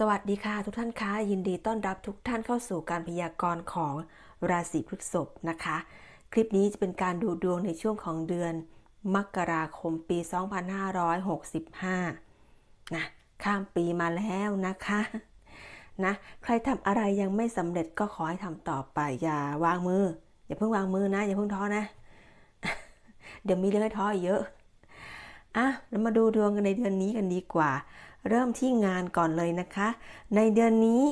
สวัสดีค่ะทุกท่านคะยินดีต้อนรับทุกท่านเข้าสู่การพยากรณ์ของราศีพฤษภนะคะ คลิปนี้จะเป็นการดูดวงในช่วงของเดือนมกราคมปี 2565 นะ ข้ามปีมาแล้วนะคะนะใครทำอะไรยังไม่สำเร็จก็ขอให้ทำต่อไปอย่าวางมือ อย่าเพิ่งวางมือนะ อย่าเพิ่งท้อนะ เดี๋ยวมีเรื่องให้ท้อเยอะอะเรามาดูดวงกันในเดือนนี้กันดีกว่า เริ่มที่งานก่อนเลยนะคะ ในเดือนนี้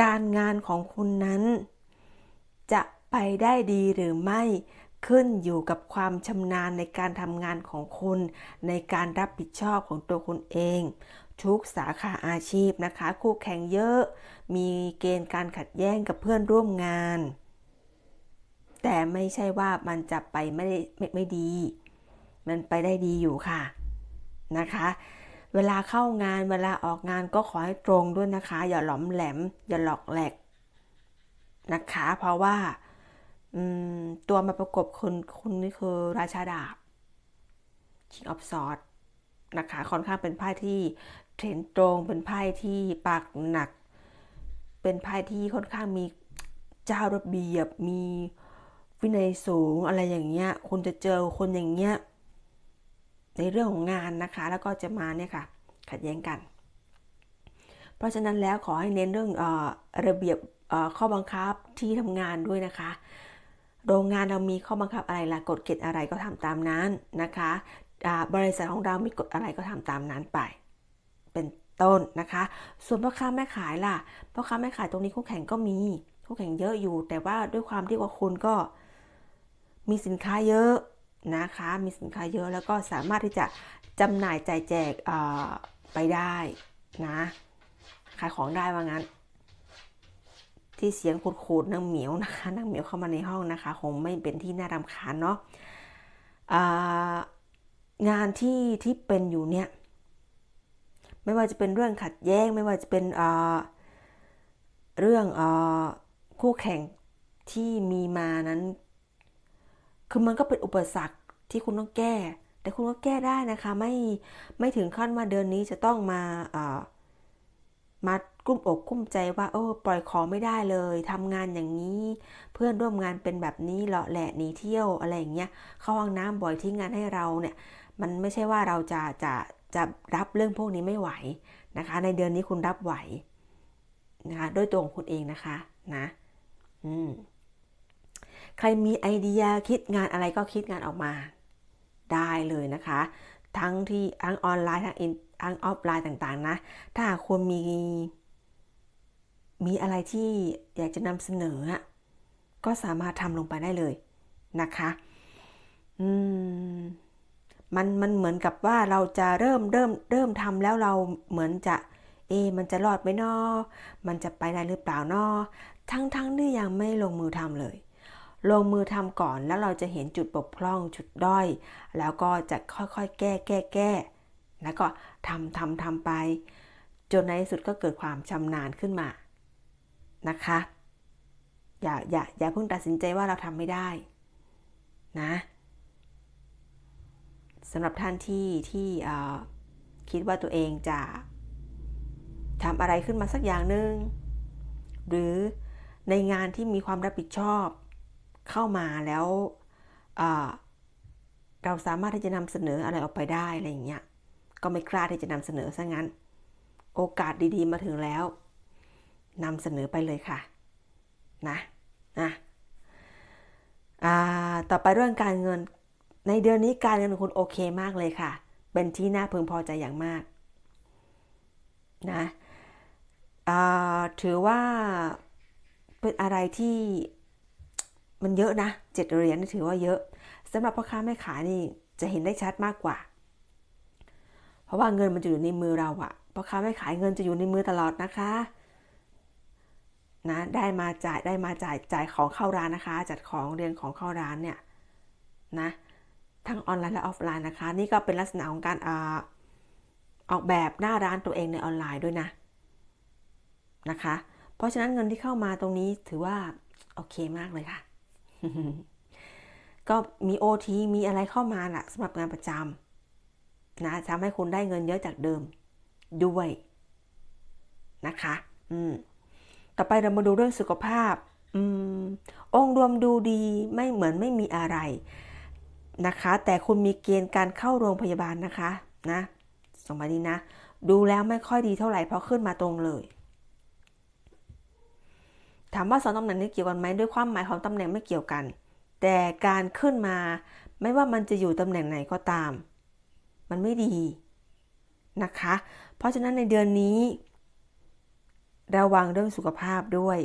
การงานของคุณนั้น จะไปได้ดีหรือไม่ขึ้นอยู่กับความชำนาญในการทำงานของคุณ ในการรับผิดชอบของตัวคุณเอง ทุกสาขาอาชีพนะคะ คู่แข่งเยอะ มีเกณฑ์การขัดแย้งกับเพื่อนร่วมงาน แต่ไม่ใช่ว่ามันจะไปไม่ได้ไม่ไม่ดี มันไปได้ดีอยู่ค่ะนะคะ เวลาเข้างานเวลาออกงานก็ขอให้ตรงด้วยนะคะ อย่าหลอมแหลม อย่าหลอกแหลกนะคะ เพราะว่าตัวมาประกบคุณคุณนี่คือราชาดาบ King of Swords นะคะ ค่อนข้างเป็นไพ่ที่เทรนตรง เป็นไพ่ที่ปากหนัก เป็นไพ่ที่ค่อนข้างมีเจ้าระเบียบ มีวินัยสูงอะไรอย่างเงี้ย คุณจะเจอคนอย่างเงี้ย ในเรื่องของงานนะคะ แล้วก็จะมาเนี่ยค่ะขัดแย้งกัน เพราะฉะนั้นแล้วขอให้เน้นเรื่องอระเบียบข้อบังคับที่ทำงานด้วยนะคะ โรงงานเรามีข้อบังคับอะไรล่ะกฎเกณฑ์อะไรก็ทำตามนั้นนะคะบริษัทของเรามีกฎอะไรก็ทำตามนั้นไป เป็นต้นนะคะ ส่วนพ่อค้าแม่ขายล่ะพ่อค้าแม่ขายตรงนี้คู่แข่งก็มีคู่แข่งเยอะอยู่ แต่ว่าด้วยความที่ว่าคุณก็มีสินค้าเยอะ นะคะ มีสินค้าเยอะแล้วก็สามารถที่จะจำหน่ายจ่ายแจกไปได้นะขายของได้ว่างั้น ที่เสียงขูดๆนางเหมียวนะคะนางเหมียวเข้ามาในห้องนะคะคงไม่เป็นที่น่ารำคาญเนาะงานที่ที่เป็นอยู่เนี่ยไม่ว่าจะเป็นเรื่องขัดแย้งไม่ว่าจะเป็นเรื่องอคู่แข่งที่มีมานั้น คือมันก็เป็นอุปสรรคที่คุณต้องแก้ แต่คุณก็แก้ได้นะคะ ไม่ไม่ถึงขั้นว่าเดือนนี้จะต้องมาอ่ามากุ้มอกกุ้มใจว่าเออปล่อยของไม่ได้เลยทำงานอย่างนี้ เพื่อนร่วมงานเป็นแบบนี้เลาะแหละหนีเที่ยวอะไรอย่างเงี้ยเข้าห้องน้ำบ่อยที่งงานให้เราเนี่ยมันไม่ใช่ว่าเราจะจะจะรับเรื่องพวกนี้ไม่ไหวนะคะ ในเดือนนี้คุณรับไหวนะคะด้วยตัวของคุณเองนะคะนะ อืม ครมีไอเดียคิดงานอะไรก็คิดงานออกมา ได้เลยนะคะ ทั้งที่ทั้งออนไลน์ทั้งอินทั้งออฟไลน์ต่างๆนะ ถ้าคุณมี มีอะไรที่อยากจะนำเสนอ ก็สามารถทำลงไปได้เลยนะคะอืมมันมันเหมือนกับว่าเราจะเริ่มเริ่มเริ่มทำแล้วเราเหมือนจะ เอ มันจะรอดไหมนอ มันจะไปได้หรือเปล่านอทั้งทั้งที่ยังไม่ลงมือทำเลย ลงมือทำก่อนแล้วเราจะเห็นจุดบกพร่องจุดด้อย แล้วก็จะค่อยๆ แก้แก้แก้แล้วก็ทำทำทำไป จนในที่สุดก็เกิดความชำนาญขึ้นมานะคะ อย่าอย่าอย่าเพิ่งตัดสินใจว่าเราทำไม่ได้นะสำหรับท่านที่ที่คิดว่าตัวเองจะทำอะไรขึ้นมาสักอย่างหนึ่งหรือในงานที่มีความรับผิดชอบ เข้ามาแล้วเราสามารถที่จะนำเสนออะไรออกไปได้อะไรอย่างเงี้ยก็ไม่กล้าที่จะนำเสนอซะงั้น โอกาสดีๆมาถึงแล้วนำเสนอไปเลยค่ะนะนะต่อไปเรื่องการเงินในเดือนนี้การเงินของคุณโอเคมากเลยค่ะ เป็นที่น่าพึงพอใจอย่างมากนะถือว่าเป็นอะไรที่ มันเยอะนะเจ็ดเหรียญนี่ถือว่าเยอะสำหรับพ่อค้าแม่ขายนี่จะเห็นได้ชัดมากกว่า เพราะว่าเงินมันจะอยู่ในมือเราอะพ่อค้าแม่ขายเงินจะอยู่ในมือตลอดนะคะนะได้มาจ่ายได้มาจ่ายจ่ายของเข้าร้านนะคะ จัดของเรียนของเข้าร้านเนี่ยนะทั้งออนไลน์และออฟไลน์นะคะ นี่ก็เป็นลักษณะของการอออกแบบหน้าร้านตัวเองในออนไลน์ด้วยนะนะคะ เพราะฉะนั้นเงินที่เข้ามาตรงนี้ถือว่า โอเคมากเลยค่ะ ก็มีโอทีมีอะไรเข้ามาแหละสำหรับงานประจำนะทำให้คุณได้เงินเยอะจากเดิมด้วยนะคะ อืม ต่อไปเรามาดูเรื่องสุขภาพ อืม องค์รวมดูดีไม่เหมือนไม่มีอะไรนะคะ แต่คุณมีเกณฑ์การเข้าโรงพยาบาลนะคะ นะสองใบนี้นะ ดูแล้วไม่ค่อยดีเท่าไหร่เพราะขึ้นมาตรงเลย ถามว่าสองตำแหน่งนี้เกี่ยวกันไหมด้วยความหมายของตำแหน่งไม่เกี่ยวกัน แต่การขึ้นมา ไม่ว่ามันจะอยู่ตำแหน่งไหนก็ตาม มันไม่ดีนะคะ เพราะฉะนั้นในเดือนนี้ ระวังเรื่องสุขภาพด้วย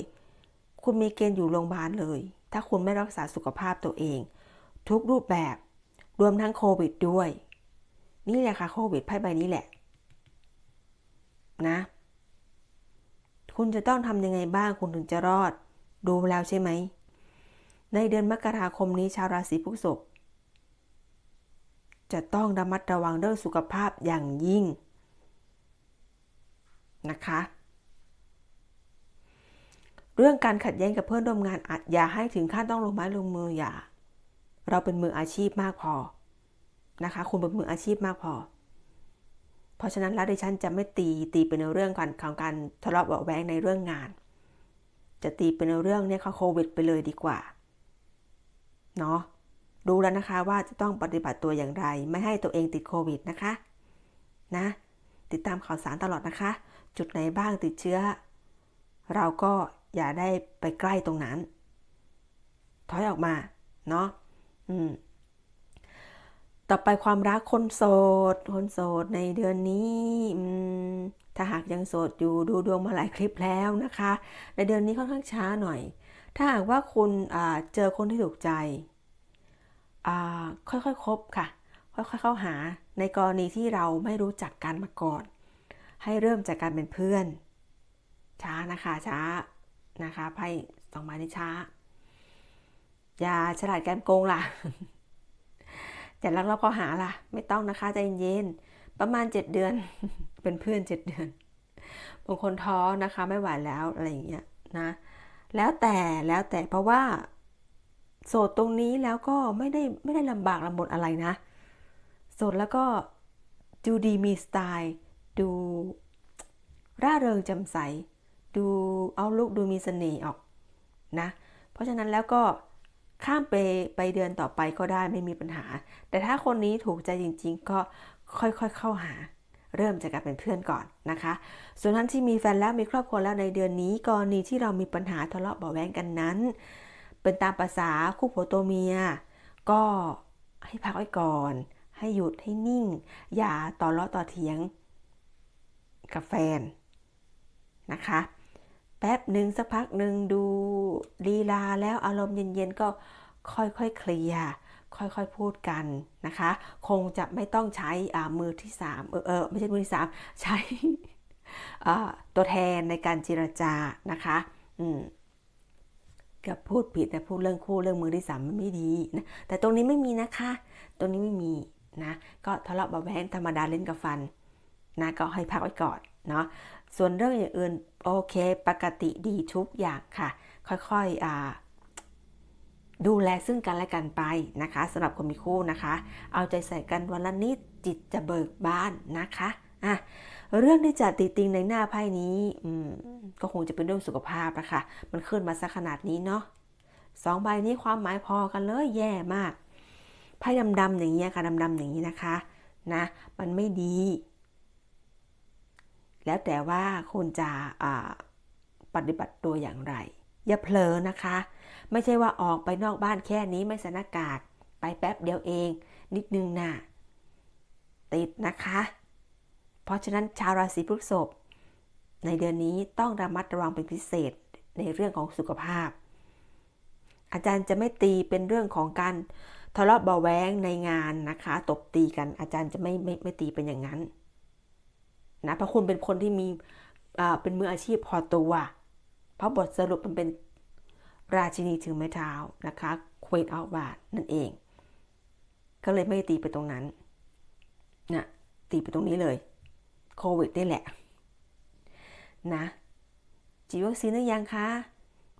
คุณมีเกณฑ์อยู่โรงพยาบาลเลย ถ้าคุณไม่รักษาสุขภาพตัวเอง ทุกรูปแบบรวมทั้งโควิดด้วย นี่แหละค่ะโควิดไพ่ใบนี้แหละ นะ คุณจะต้องทำยังไงบ้างคุณถึงจะรอด ดูแล้วใช่ไหม ในเดือนมกราคมนี้ชาวราศีพฤษภจะต้องระมัดระวังเรื่องสุขภาพอย่างยิ่งนะคะ เรื่องการขัดแย้งกับเพื่อนร่วมงานอาจอย่าให้ถึงขั้นต้องลงไม้ลงมืออย่า เราเป็นมืออาชีพมากพอนะคะ คุณเป็นมืออาชีพมากพอ เพราะฉะนั้นแล้วดิฉันจะไม่ตีตีเป็นเรื่องการของการทะเลาะเบาแวงในเรื่องงาน จะตีเป็นเรื่องเนี่ยเขาโควิดไปเลยดีกว่าเนาะดูแล้วนะคะว่าจะต้องปฏิบัติตัวอย่างไร ไม่ให้ตัวเองติดโควิดนะคะนะติดตามข่าวสารตลอดนะคะ จุดไหนบ้างติดเชื้อ เราก็อย่าได้ไปใกล้ตรงนั้น ถอยออกมา เนาะอืม ต่อไปความรักคนโสด คนโสดในเดือนนี้ถ้าหากยังโสดอยู่ดูดวงมาหลายคลิปแล้วนะคะ ในเดือนนี้ค่อนข้างช้าหน่อย ถ้าหากว่าคุณเจอคนที่ถูกใจ ค่อยๆคคบค่ะ ค่อยๆเข้าหาในกรณีที่เราไม่รู้จักกันมาก่อน ให้เริ่มจากการเป็นเพื่อน ช้านะคะช้านะคะไพ่สองใบนี้ช้า อย่าฉลาดแกมโกงล่ะ อย่าลักลอบเข้าหาล่ะ ไม่ต้องนะคะใจเย็นประมาณเจ็ดเดือน เป็นเพื่อนเจ็ดเดือนบางคนท้อนะคะไม่ไหวแล้วอะไรอย่างเงี้ยนะแล้วแต่แล้วแต่เพราะว่า โสดตรงนี้แล้วก็ไม่ได้ไม่ได้ลำบากลำบนอะไรนะ โสดแล้วก็ดูดีมีสไตล์ ดูร่าเริงจำใส ดูเอาลุกดูมีเสน่ห์ออกนะ เพราะฉะนั้นแล้วก็ ข้ามไปไปเดือนต่อไปก็ได้ไม่มีปัญหา แต่ถ้าคนนี้ถูกใจจริง ๆ ก็ค่อยๆเข้าหา เริ่มจากการเป็นเพื่อนก่อนนะคะ ส่วนท่านที่มีแฟนแล้วมีครอบครัวแล้วในเดือนนี้กรณีที่เรามีปัญหาทะเลาะเบาแวงกันนั้น เป็นตามภาษาคู่ผัวตัวเมีย ก็ให้พักไว้ก่อน ให้หยุดให้นิ่ง อย่าต่อล้อต่อเถียง กับแฟนนะคะ แป๊บหนึ่งสักพักหนึ่งดู ลีลาแล้วอารมณ์เย็นๆก็ค่อยๆคเคลียร์ค่อยๆพูดกันนะคะ คงจะไม่ต้องใช้มือที่สามเออเออไม่ใช่มือที่สามใช้ตัวแทนในการเจรจานะคะอืมกับพูดผิดนะพูดเรื่องคู่เรื่องมือที่สามมันไม่ดีนะแต่ตรงนี้ไม่มีนะคะ ตรงนี้ไม่มีนะก็ทะเลาะเบาแวงธรรมดาเล่นกับฟันนะก็ให้พักไว้ก่อนเนาะส่วนเรื่องอย่างอื่นโอเค ปกติดีทุกอย่างค่ะ ค่อยๆอ่าดูแลซึ่งกันและกันไปนะคะสำหรับคนมีคู่นะคะ เอาใจใส่กันวันละนิดจิตจะเบิกบานนะคะอะเรื่องที่จะติดติงในหน้าไพ่นี้ก็คงจะเป็นเรื่องสุขภาพนะคะมันขึ้นมาสักขนาดนี้เนาะสองใบนี้ความหมายพอกันเลยแย่มากไพ่ดำๆอย่างนี้ค่ะดำๆอย่างนี้นะคะนะมันไม่ดี แล้วแต่ว่าคุณจะปฏิบัติตัวอย่างไร อย่าเผลอนะคะ ไม่ใช่ว่าออกไปนอกบ้านแค่นี้ไม่ใส่หน้ากากไปแป๊บเดียวเอง นิดนึงนะ่ะติดนะคะ เพราะฉะนั้นชาวราศีพฤษภในเดือนนี้ต้องระมัดระวังเป็นพิเศษในเรื่องของสุขภาพ อาจารย์จะไม่ตีเป็นเรื่องของการทะเลาะเบาแวงในงานนะคะ ตบตีกันอาจารย์จะไม่ไม่ไม่ตีเป็นอย่างนั้นนะเพราะคุณเป็นคนที่มีเป็นมืออาชีพพอตัว เพราะบทสรุปมันเป็นราชินีถึงไม้เท้านะคะ Queen of w a n d นั่นเอง ก็เลยไม่ตีไปตรงนั้นนะตีไปตรงนี้เลยโควิดนี่แหละ นะจีวัคซีนหรือยังคะ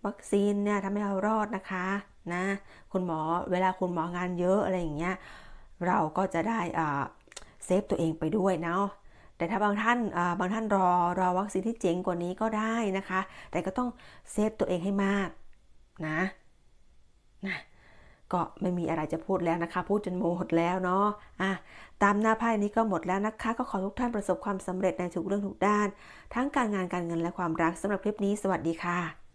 วัคซีนเนี่ยทำให้เรารอดนะคะนะคุณหมอเวลาคุณหมองานเยอะอะไรอย่างเงี้ยเราก็จะได้เซฟตัวเองไปด้วยเนาะ แต่ถ้าบางท่านบางท่านรอรอวัคซีนที่เจ๋งกว่านี้ก็ได้นะคะ แต่ก็ต้องเซฟตัวเองให้มากนะนะก็ไม่มีอะไรจะพูดแล้วนะคะ พูดจนโมหดแล้วเนาะอะตามหน้าไพ่นี้ก็หมดแล้วนะคะ ก็ขอทุกท่านประสบความสำเร็จในทุกเรื่องทุกด้าน ทั้งการงานการเงินและความรักสำหรับคลิปนี้ สวัสดีค่ะ